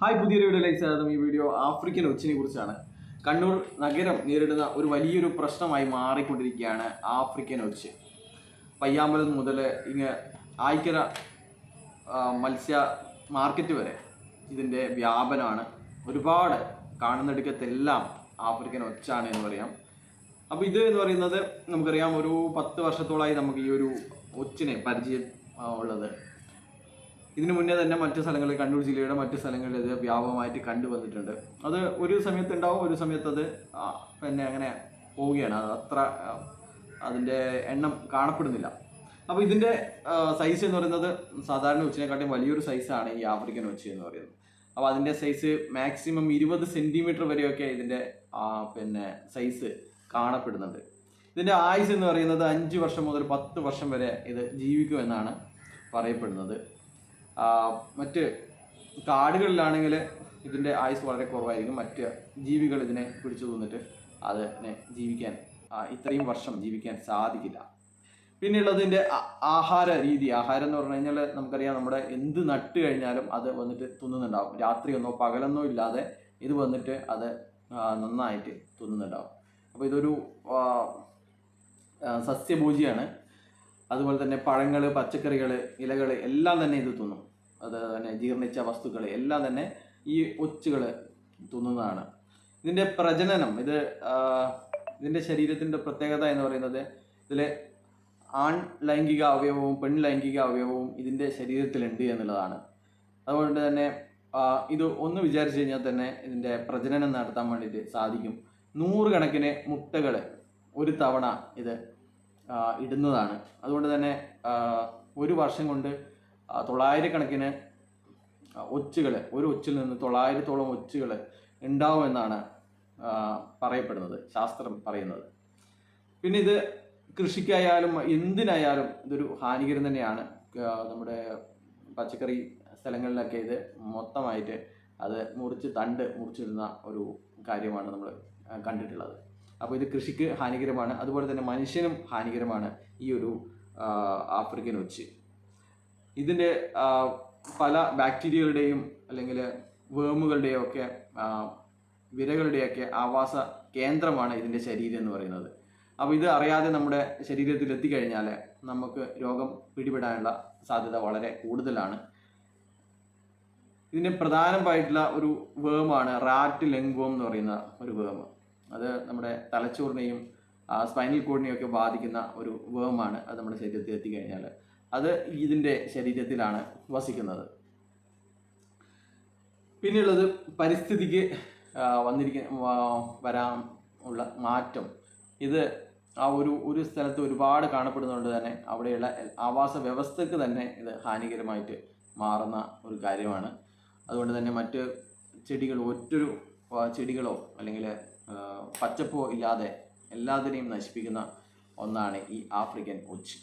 Hi പുതിയൊരു വീഡിയോയിലേക്ക് സ്വാഗതം. ഈ വീഡിയോ ആഫ്രിക്കൻ ഒച്ചിനെ കുറിച്ചാണ്. കണ്ണൂർ നഗരം നേരിടുന്ന ഒരു വലിയൊരു പ്രശ്നമായി മാറിക്കൊണ്ടിരിക്കുകയാണ് ആഫ്രിക്കൻ ഒച്ച് പയ്യാമ്പലം മുതൽ ഇങ്ങ് ആയിക്കര മത്സ്യ മാർക്കറ്റ് വരെ ഇതിന്റെ വ്യാപനമാണ്. ഒരുപാട് കാണുന്നിടക്കത്തെല്ലാം ആഫ്രിക്കൻ ഒച്ചാണ് എന്ന് പറയാം. അപ്പോൾ ഇത് എന്ന് പറയുന്നത് നമുക്കറിയാം ഒരു പത്ത് വർഷത്തോളമായി നമുക്ക് ഈ ഒരു ഒച്ചിനെ പരിചയം ഉള്ളത്. ഇതിനു മുന്നേ തന്നെ മറ്റു സ്ഥലങ്ങളിൽ കണ്ണൂർ ജില്ലയുടെ മറ്റു സ്ഥലങ്ങളിൽ ഇത് വ്യാപകമായിട്ട് കണ്ടുവന്നിട്ടുണ്ട്. അത് ഒരു സമയത്ത് ഉണ്ടാവും ഒരു സമയത്ത് അത് പിന്നെ അങ്ങനെ പോവുകയാണ്. അത് അത്ര അതിന്റെ എണ്ണം കാണപ്പെടുന്നില്ല. അപ്പോൾ ഇതിന്റെ സൈസ് എന്ന് പറയുന്നത് സാധാരണ ഒച്ചിനെക്കാട്ടിയും വലിയൊരു സൈസാണ് ഈ ആഫ്രിക്കൻ ഉച്ച എന്ന് പറയുന്നത്. അപ്പോൾ അതിന്റെ സൈസ് മാക്സിമം ഇരുപത് സെന്റിമീറ്റർ വരെയൊക്കെ ഇതിന്റെ പിന്നെ സൈസ് കാണപ്പെടുന്നുണ്ട്. ഇതിന്റെ ആയുസ് എന്ന് പറയുന്നത് അഞ്ച് വർഷം മുതൽ പത്ത് വർഷം വരെ ഇത് ജീവിക്കുമെന്നാണ് പറയപ്പെടുന്നത്. മറ്റ് കാടുകളിലാണെങ്കിൽ ഇതിന്റെ ആയുസ് വളരെ കുറവായിരിക്കും. മറ്റ് ജീവികൾ ഇതിനെ പിടിച്ചു തിന്നിട്ട് അതിനെ ജീവിക്കാൻ ഇത്രയും വർഷം ജീവിക്കാൻ സാധിക്കില്ല. പിന്നെയുള്ളതിന്റെ ആഹാര രീതി ആഹാരം എന്ന് പറഞ്ഞു കഴിഞ്ഞാൽ നമുക്കറിയാം നമ്മുടെ എന്ത് നട്ട് കഴിഞ്ഞാലും അത് വന്നിട്ട് തിന്നുന്നുണ്ടാവും. രാത്രിയൊന്നോ പകലൊന്നോ ഇല്ലാതെ ഇത് വന്നിട്ട് അത് നന്നായിട്ട് തിന്നുന്നുണ്ടാവും. അപ്പോൾ ഇതൊരു സസ്യഭോജിയാണ്. അതുപോലെ തന്നെ പഴങ്ങൾ പച്ചക്കറികൾ ഇലകൾ എല്ലാം തന്നെ ഇത് തിന്നും. അത് തന്നെ ജീർണിച്ച വസ്തുക്കൾ എല്ലാം തന്നെ ഈ ഒച്ചുകൾ തിന്നുന്നതാണ്. ഇതിന്റെ പ്രജനനം ഇത് ഇതിന്റെ ശരീരത്തിന്റെ പ്രത്യേകത എന്ന് പറയുന്നത് ഇതിൽ ആൺ ലൈംഗിക അവയവവും പെൺ ലൈംഗിക അവയവവും ഇതിന്റെ ശരീരത്തിലുണ്ട് എന്നുള്ളതാണ്. അതുകൊണ്ട് തന്നെ ഇത് ഒന്ന് വിചാരിച്ചു കഴിഞ്ഞാൽ തന്നെ ഇതിന്റെ പ്രജനനം നടത്താൻ വേണ്ടിയിട്ട് സാധിക്കും. നൂറുകണക്കിന് മുട്ടകൾ ഒരു തവണ ഇത് ഇടുന്നതാണ്. അതുകൊണ്ട് തന്നെ ഒരു വർഷം കൊണ്ട് തൊള്ളായിരക്കണക്കിന് ഒച്ചുകൾ ഒരു ഒച്ചിൽ നിന്ന് തൊള്ളായിരത്തോളം ഒച്ചുകൾ ഉണ്ടാവുമെന്നാണ് പറയപ്പെടുന്നത് ശാസ്ത്രം പറയുന്നത്. പിന്നെ ഇത് കൃഷിക്കായാലും എന്തിനായാലും ഇതൊരു ഹാനികരം തന്നെയാണ്. നമ്മുടെ പച്ചക്കറി സ്ഥലങ്ങളിലൊക്കെ ഇത് മൊത്തമായിട്ട് അത് മുറിച്ച് തണ്ട് മുറിച്ചിടുന്ന ഒരു കാര്യമാണ് നമ്മൾ കണ്ടിട്ടുള്ളത്. അപ്പോൾ ഇത് കൃഷിക്ക് ഹാനികരമാണ്. അതുപോലെ തന്നെ മനുഷ്യനും ഹാനികരമാണ് ഈ ഒരു ആഫ്രിക്കൻ ഒച്ച്. ഇതിന്റെ പല ബാക്ടീരിയകളുടെയും അല്ലെങ്കിൽ വേമുകളുടെയും ഒക്കെ വിരകളുടെയൊക്കെ ആവാസ കേന്ദ്രമാണ് ഇതിന്റെ ശരീരം എന്ന് പറയുന്നത്. അപ്പോൾ ഇത് അറിയാതെ നമ്മുടെ ശരീരത്തിൽ എത്തിക്കഴിഞ്ഞാൽ നമുക്ക് രോഗം പിടിപെടാനുള്ള സാധ്യത വളരെ കൂടുതലാണ്. ഇതിന്റെ പ്രധാനമായിട്ടുള്ള ഒരു വേമാണ് റാറ്റ് ലെങ് വേം എന്ന് പറയുന്ന ഒരു വേം അത് നമ്മുടെ തലച്ചോറിനെയും സ്പൈനൽ കോഡിനെയും ഒക്കെ ബാധിക്കുന്ന ഒരു വേമാണ് അത് നമ്മുടെ ശരീരത്തിൽ എത്തിക്കഴിഞ്ഞാൽ അത് ഇതിന്റെ ശരീരത്തിലാണ് വസിക്കുന്നത്. പിന്നെയുള്ളത് പരിസ്ഥിതിക്ക് വന്നിരിക്ക വന്നിരിക്കുന്ന വരാൻ ഉള്ള മാറ്റം. ഇത് ആ ഒരു ഒരു സ്ഥലത്ത് ഒരുപാട് കാണപ്പെടുന്നതുകൊണ്ട് തന്നെ. അവിടെയുള്ള ആവാസ വ്യവസ്ഥയ്ക്ക് തന്നെ ഇത് ഹാനികരമായിട്ട് മാറുന്ന ഒരു കാര്യമാണ്. അതുകൊണ്ട് തന്നെ മറ്റ് ചെടികൾ ഒറ്റൊരു ചെടികളോ അല്ലെങ്കിൽ പച്ചപ്പോ ഇല്ലാതെ എല്ലാത്തിനെയും നശിപ്പിക്കുന്ന ഒന്നാണ് ഈ ആഫ്രിക്കൻ ഒച്ച്.